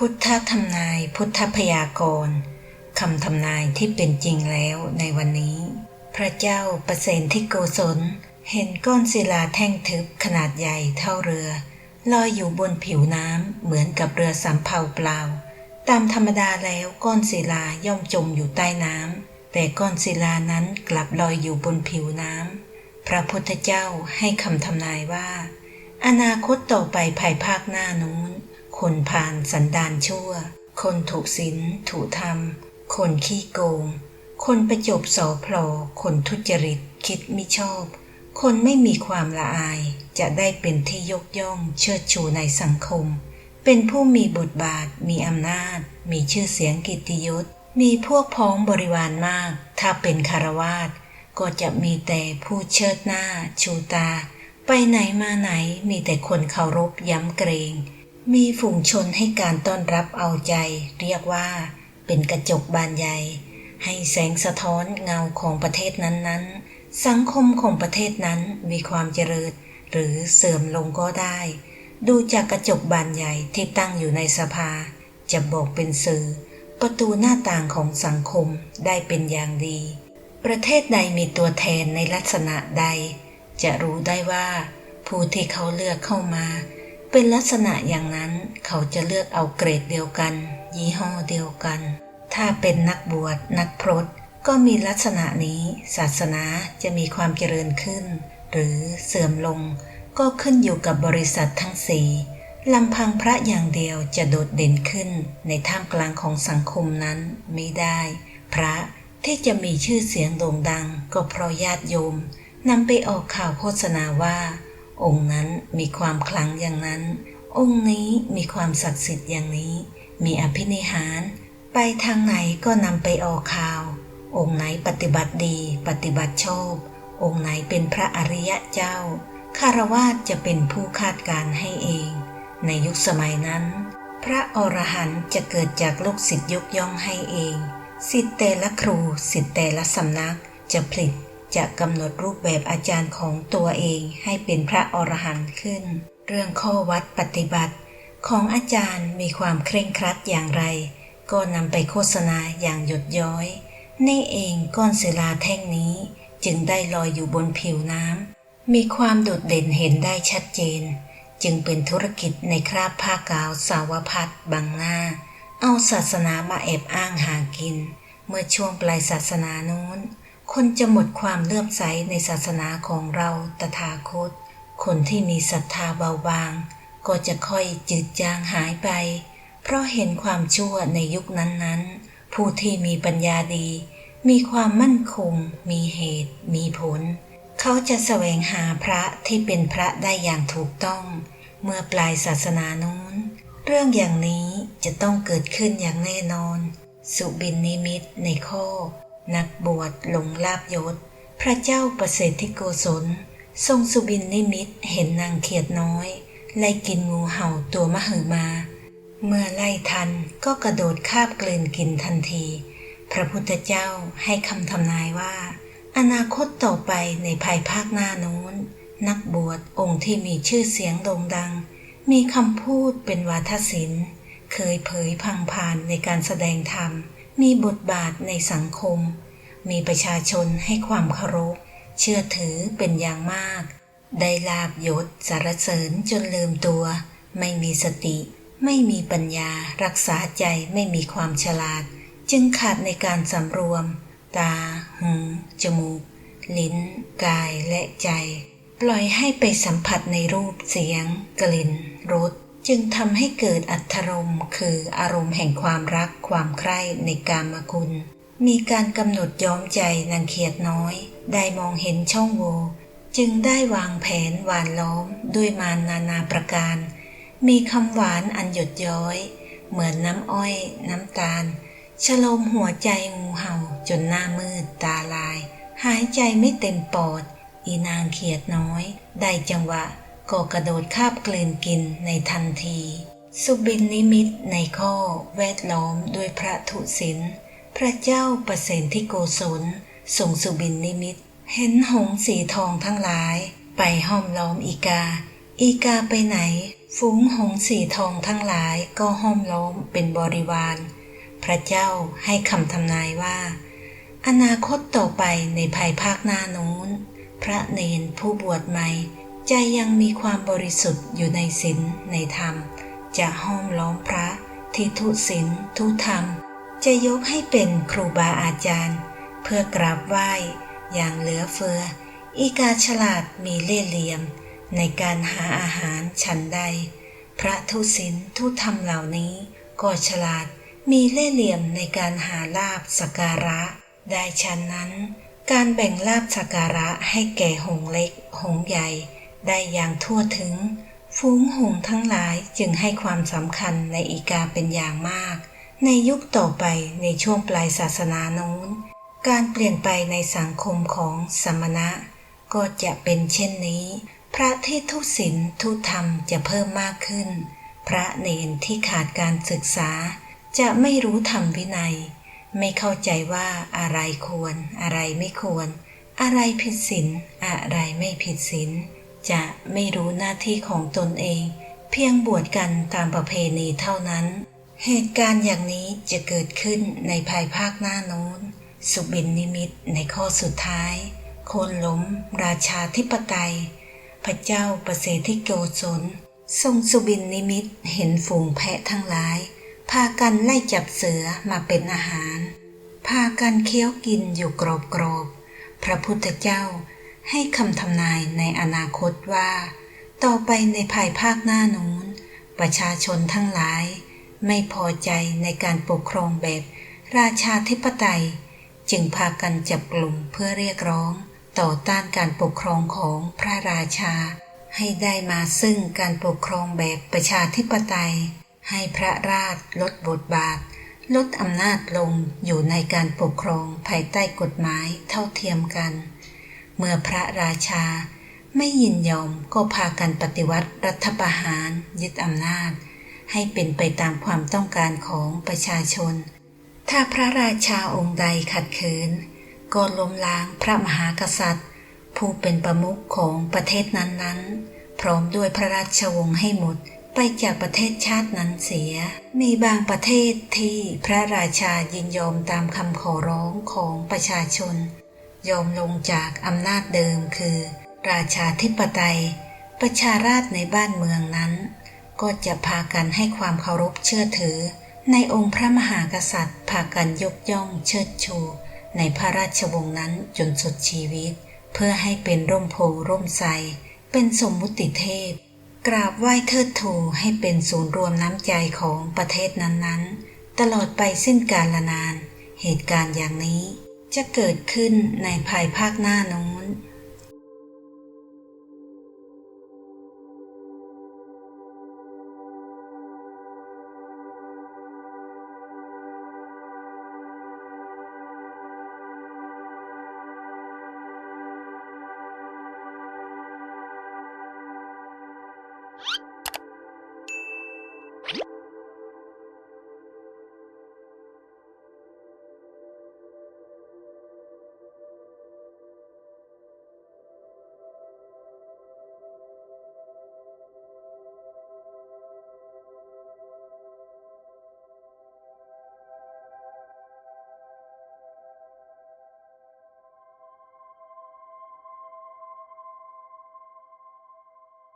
พุทธทำนายพุทธพยากรณ์คำทำนายที่เป็นจริงแล้วในวันนี้ พระเจ้าประเสนที่โกศล เห็นก้อนศิลาแท่งทึบขนาดใหญ่เท่าเรือ ลอยอยู่บนผิวน้ำเหมือนกับเรือสำเภาเปล่า ตามธรรมดาแล้วก้อนศิลาย่อมจมอยู่ใต้น้ำแต่ก้อนศิลานั้นกลับลอยอยู่บนผิวน้ำพระพุทธเจ้าให้คำทำนายว่า อนาคตต่อไปภายภาคหน้านู้น คนผ่านสันดานชั่ว คนถูกศีลถูกธรรม คนขี้โกง คนประจบสอพลอคนทุจริต คิดมิชอบ คนไม่มีความละอาย จะได้เป็นที่ยกย่องเชิดชูในสังคม เป็นผู้มีบทบาท มีอำนาจ มีชื่อเสียงกิตติยศ มีพวกพ้องบริวารมาก ถ้าเป็นคารวาสก็จะมีแต่ผู้เชิดหน้า ชูตา ไปไหนมาไหนมีแต่คนเคารพย้ำเกรง มีฝูงชนให้การต้อนรับเอาใจ เรียกว่าเป็นกระจกบานใหญ่ ให้แสงสะท้อนเงาของประเทศนั้นๆ สังคมของประเทศนั้นมีความเจริญหรือเสื่อมลงก็ได้ ดูจากกระจกบานใหญ่ที่ตั้งอยู่ในสภา จะบอกเป็นสื่อ ประตูหน้าต่างของสังคมได้เป็นอย่างดี ประเทศใดมีตัวแทนในลักษณะใด จะรู้ได้ว่า ผู้ที่เขาเลือกเข้ามา เป็นลักษณะอย่างนั้นเขาจะเลือกเอาเกรดเดียวกัน ยี่ห้อเดียวกัน ถ้าเป็นนักบวชนักพรตก็มีลักษณะนี้ ศาสนาจะมีความเจริญขึ้น หรือเสื่อมลง ก็ขึ้นอยู่กับบริษัททั้งสี่ลำพังพระอย่างเดียวจะโดดเด่นขึ้น ในท่ามกลางของสังคมนั้นไม่ได้ พระที่จะมีชื่อเสียงโด่งดัง ก็เพราะญาติโยมนำไปออกข่าวโฆษณาว่า องค์นั้นมีความคลังอย่างนั้น องค์นี้มีความศักดิ์สิทธิ์อย่างนี้ มีอภินิหาร ไปทางไหนก็นำไปออกข่าว องค์ไหนปฏิบัติดีปฏิบัติชอบ องค์ไหนเป็นพระอริยะเจ้าคารวาสจะเป็นผู้คาดการให้เอง ในยุคสมัยนั้น พระอรหันต์จะเกิดจากลูกศิษย์ยกย่องให้เอง สิทธิ์แต่ละครูสิทธิ์แต่ละสำนักจะผลิต จะกำหนดรูปแบบอาจารย์ของตัวเองให้เป็นพระอรหันต์ขึ้น เรื่องข้อวัดปฏิบัติ ของอาจารย์มีความเคร่งครัดอย่างไร ก็นำไปโฆษณาอย่างหยดย้อย นี่เองก้อนศิลาแท่งนี้จึงได้ลอยอยู่บนผิวน้ำ มีความโดดเด่นเห็นได้ชัดเจน จึงเป็นธุรกิจในคราบผ้ากาวสาวพัดบังหน้า เอาศาสนามาแอบอ้างหากิน เมื่อช่วงปลายศาสนาโน้น คนจะหมดความเลื่อมใสในศาสนาของเราตถาคต คนที่มีศรัทธาเบาบาง ก็จะค่อยจืดจางหายไป เพราะเห็นความชั่วในยุคนั้นๆ ผู้ที่มีปัญญาดี มีความมั่นคง มีเหตุ มีผล เขาจะแสวงหาพระที่เป็นพระได้อย่างถูกต้อง เมื่อปลายศาสนาโน้น เรื่องอย่างนี้จะต้องเกิดขึ้นอย่างแน่นอน สุบินนิมิตในข้อ นักบวชหลงลาบยศ พระเจ้าประเสริฐที่โกศล ทรงสุบินนิมิตเห็นนางเขียดน้อย ไล่กินงูเห่าตัวมหึมา เมื่อไล่ทันก็กระโดดคาบกลืนกินทันที พระพุทธเจ้าให้คำทำนายว่า อนาคตต่อไปในภายภาคหน้าโน้น นักบวชองค์ที่มีชื่อเสียงโด่งดัง มีคำพูดเป็นวาทศิลป์ เคยเผยพังผ่านในการแสดงธรรม มีบทบาทในสังคม มีประชาชนให้ความเคารพ เชื่อถือเป็นอย่างมาก ได้ลาบยศสารเสริญจนลืมตัว ไม่มีสติ ไม่มีปัญญา รักษาใจไม่มีความฉลาด จึงขาดในการสำรวม ตา หู จมูก ลิ้น กายและใจ ปล่อยให้ไปสัมผัสในรูปเสียง กลิ่น รส จึงทำให้เกิดอัตรมคืออารมณ์แห่งความรักความใคร่ในกามคุณ มีการกำหนดย้อมใจนางเขียดน้อย ได้มองเห็นช่องโหว่จึงได้วางแผนหวานล้อมด้วยมารนานาประการ มีคำหวานอันหยดย้อย เหมือนน้ำอ้อย น้ำตาลฉโลมหัวใจงูเห่าจนหน้ามืดตาลาย หายใจไม่เต็มปอด อีนางเขียดน้อย ได้จังหวะ ก็กระโดดคาบกลืนกินในทันที สุบินนิมิตในข้อแวดล้อมด้วยพระทุศิลพระเจ้าประเสนที่โกศลทรงสุบินนิมิต เห็นหงส์สีทองทั้งหลาย ไปห้อมล้อมอีกา อีกาไปไหน ฝูงหงส์สีทองทั้งหลายก็ห้อมล้อมเป็นบริวาร พระเจ้าให้คำทำนายว่า อนาคตต่อไปในภายภาคหน้านู้น พระเนนผู้บวชใหม่ ใจยังมีความบริสุทธิ์อยู่ในศีลในธรรม จะห้อมล้อมพระที่ทุศีลทุธรรม จะยกให้เป็นครูบาอาจารย์ เพื่อกราบไหว้ อย่างเหลือเฟือ อีกาฉลาดมีเล่ห์เหลี่ยม ในการหาอาหารฉันใด พระทุศีลทุธรรมเหล่านี้ ก็ฉลาดมีเล่ห์เหลี่ยมในการหาลาบสการะ ได้ฉันนั้น การแบ่งลาบสการะให้แก่หงเล็ก หงใหญ่ ได้อย่างทั่วถึง ฝูงหงทั้งหลายจึงให้ความสำคัญในอีกาเป็นอย่างมาก ในยุคต่อไปในช่วงปลายศาสนาโน้น การเปลี่ยนไปในสังคมของสมณะ ก็จะเป็นเช่นนี้ พระที่ทุศีลทุธรรมจะเพิ่มมากขึ้น พระเนนที่ขาดการศึกษา จะไม่รู้ธรรมวินัย ไม่เข้าใจว่าอะไรควร อะไรไม่ควร อะไรผิดศีลอะไรไม่ผิดศีล จะไม่รู้หน้าที่ของตนเอง เพียงบวชกันตามประเพณีเท่านั้น เหตุการณ์อย่างนี้จะเกิดขึ้นในภายภาคหน้าโน้น สุบินนิมิตในข้อสุดท้าย โคนล้ม ราชาธิปไตย พระเจ้าประเสฐิโกศลทรงสุบินนิมิตเห็นฝูงแพะทั้งหลาย พากันไล่จับเสือมาเป็นอาหาร พากันเคี้ยวกินอยู่กรบกรอบๆพระพุทธเจ้า ให้คำทำนายในอนาคตว่า ต่อไปในภายภาคหน้านู้น ประชาชนทั้งหลาย ไม่พอใจในการปกครองแบบราชาธิปไตย จึงพากันจับกลุ่มเพื่อเรียกร้องต่อต้านการปกครองของพระราชา ให้ได้มาซึ่งการปกครองแบบประชาธิปไตย ให้พระราชลดบทบาท ลดอำนาจลงอยู่ในการปกครองภายใต้กฎหมายเท่าเทียมกัน เมื่อพระราชาไม่ยินยอมก็พากันปฏิวัติรัฐประหารยึดอำนาจ ให้เป็นไปตามความต้องการของประชาชน ถ้าพระราชาองค์ใดขัดขืน ก็ล้มล้างพระมหากษัตริย์ ผู้เป็นประมุขของประเทศนั้นๆ พร้อมด้วยพระราชวงศ์ให้หมดไปจากประเทศชาตินั้นเสีย มีบางประเทศที่พระราชายินยอมตามคำขอร้องของประชาชน ยอมลงจากอำนาจเดิมคือ ราชาธิปไตย ประชาราษในบ้านเมืองนั้น ก็จะพากันให้ความเคารพเชื่อถือ ในองค์พระมหากษัตริย์ พากันยกย่องเชิดชู ในพระราชวงศ์นั้นจนสุดชีวิต เพื่อให้เป็นร่มโพร่มไทรเป็นสมมุติเทพ กราบไหว้เทิดทูให้เป็นศูนย์รวมน้ำใจของประเทศนั้นๆ ตลอดไปสิ้นกาลนาน เหตุการณ์อย่างนี้ จะเกิดขึ้นในภายภาคหน้านู้น